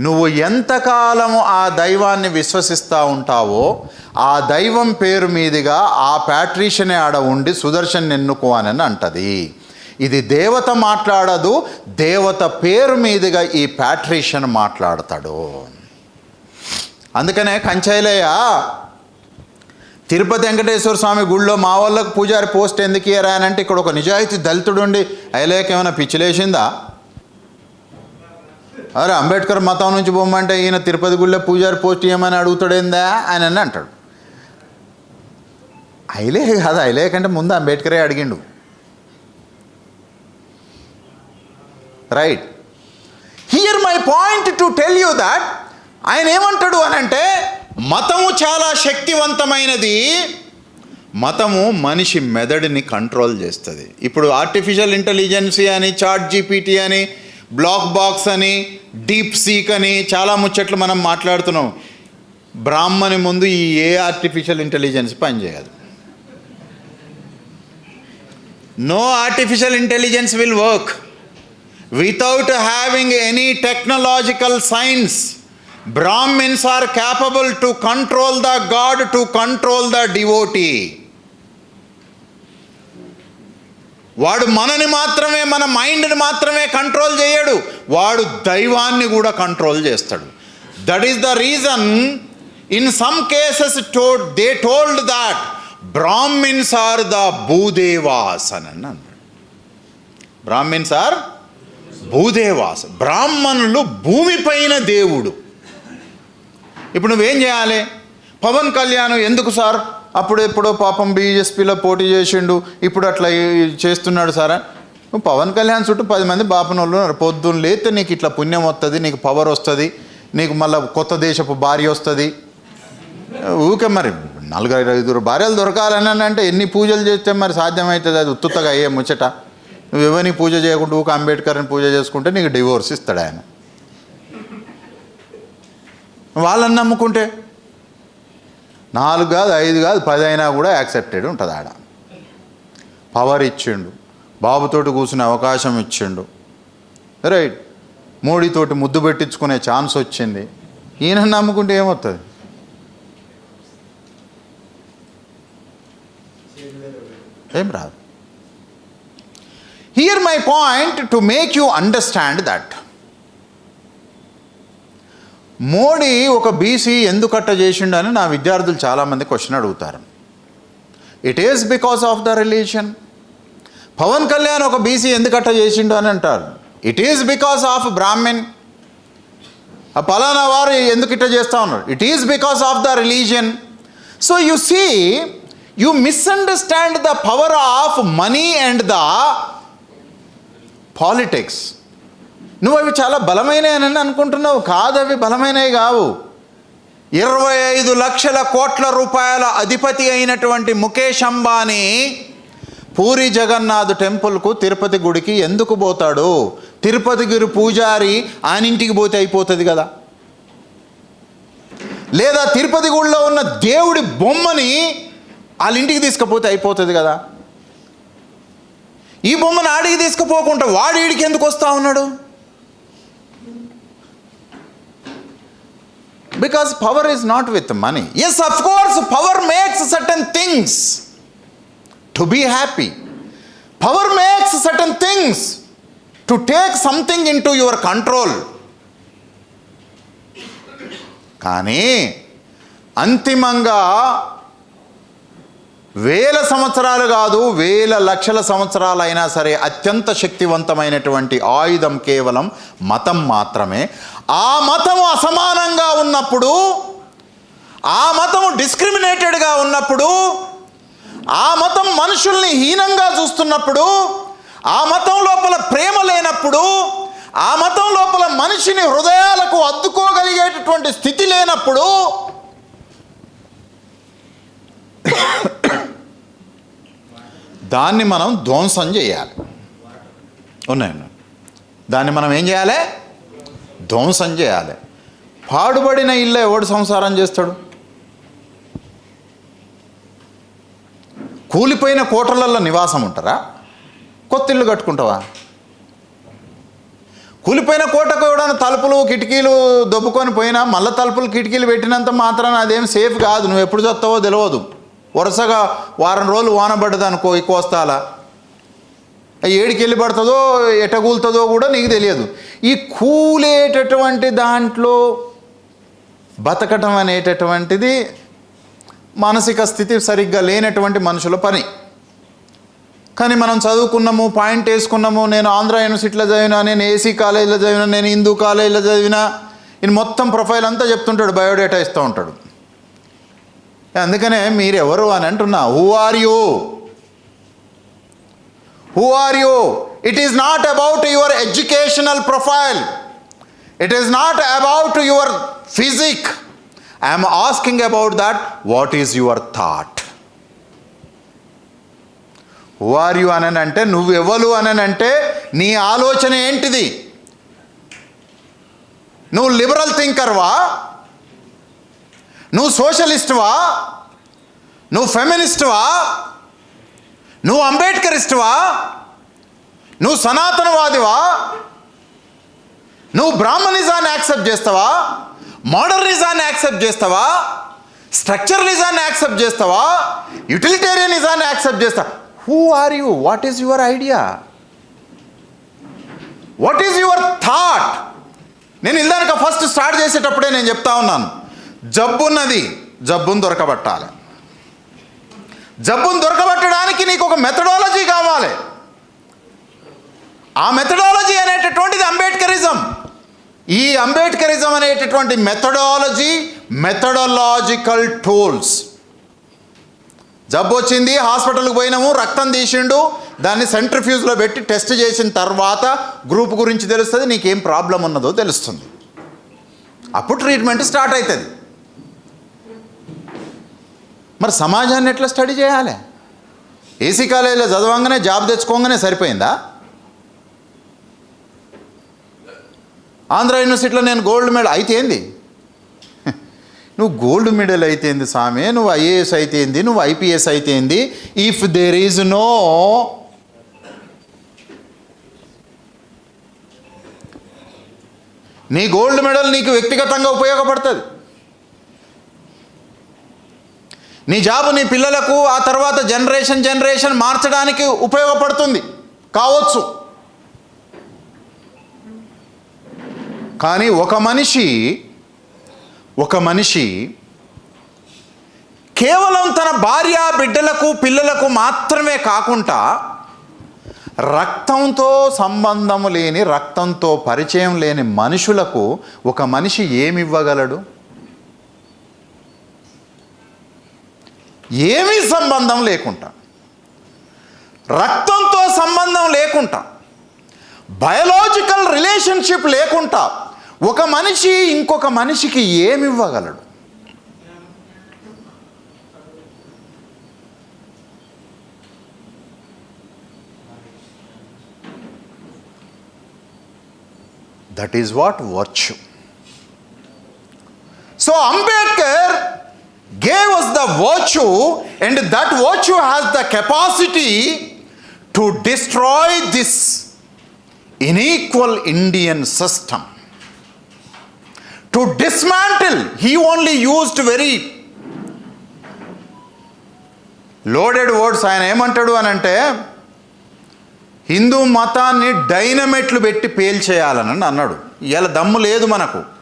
నువ్వు ఎంతకాలము ఆ దైవాన్ని విశ్వసిస్తూ ఉంటావో ఆ దైవం పేరు మీదుగా ఆ ప్యాట్రీషనే ఆడ ఉండి సుదర్శన్ ఎన్నుకో అని అంటది. ఇది దేవత మాట్లాడదు దేవత పేరు మీదుగా ఈ ప్యాట్రీషన్ మాట్లాడతాడు. అందుకనే కంచైలయ్య తిరుపతి వెంకటేశ్వర స్వామి గుళ్ళో మా వాళ్ళకు పూజారి పోస్ట్ ఎందుకు ఇయ్యరా అని అంటే ఇక్కడ ఒక నిజాయితీ దళితుడు ఉండి అయ్యలేక ఏమైనా పిచ్చిలేసిందా? అరే అంబేద్కర్ మతం నుంచి పోమంటే ఈయన తిరుపతి గుళ్ళో పూజారి పోస్ట్ ఏమని అడుగుతాడేందా అని అని అంటాడు. అయిలే కాదు అయిలే కంటే ముందు అంబేద్కరే అడిగిండు. Right. Here my point to tell you that ఆయన ఏమంటాడు అని అంటే మతము చాలా శక్తివంతమైనది మతము మనిషి మెదడుని కంట్రోల్ చేస్తుంది. ఇప్పుడు ఆర్టిఫిషియల్ ఇంటెలిజెన్సీ అని చాట్ జీపీటీ అని బ్లాక్ బాక్స్ అని డీప్ సీక్ అని చాలా ముచ్చట్లు మనం మాట్లాడుతున్నాం. బ్రాహ్మణి ముందు ఈ ఏ ఆర్టిఫిషియల్ ఇంటెలిజెన్స్ పనిచేయదు. No artificial intelligence will work without having any technological science Brahmins are capable to control the god to control the devotee వాడు మనని మాత్రమే మన మైండ్ని మాత్రమే కంట్రోల్ చేయడు. వాడు దైవాన్ని కూడా కంట్రోల్ చేస్తాడు. That is the reason in some cases to they told that Brahmins are the Bhudevas అని అన్నాడు బ్రాహ్మిన్స్ ఆర్ భూదేవాస్ బ్రాహ్మణులు భూమిపైన దేవుడు ఇప్పుడు నువ్వేం చేయాలి పవన్ కళ్యాణ్ ఎందుకు సార్ అప్పుడు ఎప్పుడో పాపం బీఎస్పీలో పోటీ చేసిండు. ఇప్పుడు అట్లా చేస్తున్నాడు సార్ పవన్ కళ్యాణ్ చుట్టూ పది మంది బాపనోళ్ళు ఉన్నారు. పొద్దున్న లేతే నీకు ఇట్లా పుణ్యం వస్తుంది నీకు పవర్ వస్తుంది నీకు మళ్ళీ కొత్త దేశపు భార్య వస్తుంది. ఊకే మరి నలుగురు ఐదుగురు భార్యలు దొరకాలని అంటే ఎన్ని పూజలు చేస్తే మరి సాధ్యమవుతుంది అది ఉత్తుత్తగా అయ్యే ముచ్చట? నువ్వు ఎవరిని పూజ చేయకుండా ఊక అంబేద్కర్ని పూజ చేసుకుంటే నీకు డివోర్స్ ఇస్తాడు ఆయన. వాళ్ళని నమ్ముకుంటే నాలుగు కాదు ఐదు కాదు పది అయినా కూడా యాక్సెప్టెడ్ ఉంటుంది ఆడ. పవర్ ఇచ్చిండు. బాబుతోటి కూర్చునే అవకాశం ఇచ్చిండు. రైట్ మోడీతోటి ముద్దు పెట్టించుకునే ఛాన్స్ వచ్చింది. ఈయన నమ్ముకుంటే ఏమవుతుంది ఏం రాదు. Here my point to make you understand that Modi ఒక బీసీ ఎందుకట్ట చేసిండు అని నా విద్యార్థులు చాలామంది క్వశ్చన్ అడుగుతారు. It is because of the religion Pawan Kalyan ఒక బీసీ ఎందుకట్ట చేసిండు అని అంటారు. It is because of Brahmin ఆ పలానా వారు ఎందుకు ఇట్ట చేస్తూ ఉన్నారు? It is because of the religion so you see you misunderstand the power of money and the politics నువ్వు అవి చాలా బలమైనవి అనుకుంటున్నావు. కాదు అవి బలమైనవి కావు. ఇరవై ఐదు లక్షల కోట్ల రూపాయల అధిపతి అయినటువంటి ముఖేష్ అంబానీ పూరి జగన్నాథ్ టెంపుల్కు తిరుపతి గుడికి ఎందుకు పోతాడు? తిరుపతి గురి పూజారి ఆనింటికి పోతే అయిపోతుంది కదా. లేదా తిరుపతి గుడిలో ఉన్న దేవుడి బొమ్మని వాళ్ళ ఇంటికి తీసుకుపోతే అయిపోతుంది కదా. ఈ బొమ్మను ఆడికి తీసుకుపోకుండా వాడు ఈడికి ఎందుకు వస్తా ఉన్నాడు? Because power is not with money as of course power makes certain things to be happy power makes certain things to take something in to your control కానీ అంతిమంగా వేల సంవత్సరాలు కాదు వేల లక్షల సంవత్సరాలైనా సరే అత్యంత శక్తివంతమైనటువంటి ఆయుధం కేవలం మతం మాత్రమే. ఆ మతం అసమానంగా ఉన్నప్పుడు ఆ మతం డిస్క్రిమినేటెడ్గా ఉన్నప్పుడు ఆ మతం మనుషుల్ని హీనంగా చూస్తున్నప్పుడు ఆ మతం లోపల ప్రేమ లేనప్పుడు ఆ మతం లోపల మనిషిని హృదయాలకు అద్దుకోగలిగేటటువంటి స్థితి లేనప్పుడు దాన్ని మనం ధ్వంసం చేయాలి. ఉన్నాయి దాన్ని మనం ఏం చేయాలి? ధ్వంసం చేయాలి. పాడుబడిన ఇల్లు ఎవడు సంసారం చేస్తాడు? కూలిపోయిన కోటలల్లో నివాసం ఉంటారా? కొత్త ఇల్లు కట్టుకుంటావా? కూలిపోయిన కోటకు ఎవడన్నా తలుపులు కిటికీలు దొబ్బుకొని పోయినా మళ్ళీ తలుపులు కిటికీలు పెట్టినంత మాత్రాన అదేం సేఫ్ కాదు. నువ్వు ఎప్పుడు చస్తావో తెలియదు వరుసగా వారం రోజులు వాన పడ్డది అనుకో ఈ కోస్తాల. ఏడికి వెళ్ళి పడుతుందో ఎటగూలుతుందో కూడా నీకు తెలియదు. ఈ కూలేటటువంటి దాంట్లో బతకటం అనేటటువంటిది మానసిక స్థితి సరిగ్గా లేనటువంటి మనుషుల పని. కానీ మనం చదువుకున్నాము పాయింట్ వేసుకున్నాము నేను ఆంధ్ర యూనివర్సిటీలో చదివినా నేను ఏసీ కాలేజీలో చదివినా నేను హిందూ కాలేజీలో చదివినా ఈయన మొత్తం ప్రొఫైల్ అంతా చెప్తుంటాడు బయోడేటా ఇస్తూ ఉంటాడు. అందుకనే మీరెవరు అని అంటున్నా who are you who are you it is not about your educational profile it is not about your physique I'm asking about that what is your thought who are you అని అంటే నువ్వెవరు అని అంటే నీ ఆలోచన ఏంటిది? నువ్వు లిబరల్ థింకర్వా నువ్వు సోషలిస్ట్వా? నువ్వు ఫెమినిస్టువా? నువ్వు అంబేద్కరిస్టువా? నువ్వు సనాతనవాదివా? నువ్వు బ్రాహ్మణిజాన్ని యాక్సెప్ట్ చేస్తావా? మోడర్నిజాన్ని యాక్సెప్ట్ చేస్తావా? స్ట్రక్చరలిజాన్ని యాక్సెప్ట్ చేస్తావా? యూటిలిటేరియనిజాన్ని యాక్సెప్ట్ చేస్తావా who are you what is your idea what is your thought నేను ఇందాక ఫస్ట్ స్టార్ట్ చేసేటప్పుడే నేను చెప్తా ఉన్నాను. జబ్బున్నది జబ్బును దొరకబట్టాలి. జబ్బును దొరకబట్టడానికి నీకు ఒక మెథడాలజీ కావాలి. ఆ మెథడాలజీ అనేటటువంటిది అంబేద్కరిజం. ఈ అంబేద్కరిజం అనేటటువంటి మెథడాలజీ మెథడలాజికల్ టూల్స్ జబ్బు వచ్చింది హాస్పిటల్కి పోయినాము రక్తం తీసిండు దాన్ని సెంట్రిఫ్యూజ్లో పెట్టి టెస్ట్ చేసిన తర్వాత గ్రూప్ గురించి తెలుస్తుంది నీకేం ప్రాబ్లం ఉన్నదో తెలుస్తుంది. అప్పుడు ట్రీట్మెంట్ స్టార్ట్ అవుతుంది మరి సమాజాన్ని ఎట్లా స్టడీ చేయాలి? ఏసీ కాలేజీలో చదవంగానే జాబ్ తెచ్చుకోగానే సరిపోయిందా? ఆంధ్ర యూనివర్సిటీలో నేను గోల్డ్ మెడల్ అయితే ఏంది? నువ్వు గోల్డ్ మెడల్ అయితేంది స్వామి? నువ్వు ఐఏఎస్ అయితేంది నువ్వు ఐపీఎస్ అయితేంది ఇఫ్ దేర్ ఈజ్ నో నీ గోల్డ్ మెడల్ నీకు వ్యక్తిగతంగా ఉపయోగపడుతుంది. నీ జాబు నీ పిల్లలకు ఆ తర్వాత జనరేషన్ జనరేషన్ మార్చడానికి ఉపయోగపడుతుంది. కావచ్చు. కానీ ఒక మనిషి ఒక మనిషి కేవలం తన భార్య బిడ్డలకు పిల్లలకు మాత్రమే కాకుండా రక్తంతో సంబంధం లేని రక్తంతో పరిచయం లేని మనుషులకు ఒక మనిషి ఏమి ఏమీ సంబంధం లేకుండా రక్తంతో సంబంధం లేకుండా బయలాజికల్ రిలేషన్షిప్ లేకుండా ఒక మనిషి ఇంకొక మనిషికి ఏమి ఇవ్వగలడు that is what virtue so Ambedkar gave us the watch and that watch has the capacity to destroy this inequal Indian system to dismantle he only used very loaded words ఆయన ఏమంటాడు అని అంటే హిందూ మతాన్ని డైనమెట్లు పెట్టి పేల్చేయాలనని అన్నాడు. ఇలా దమ్ము లేదు మనకు.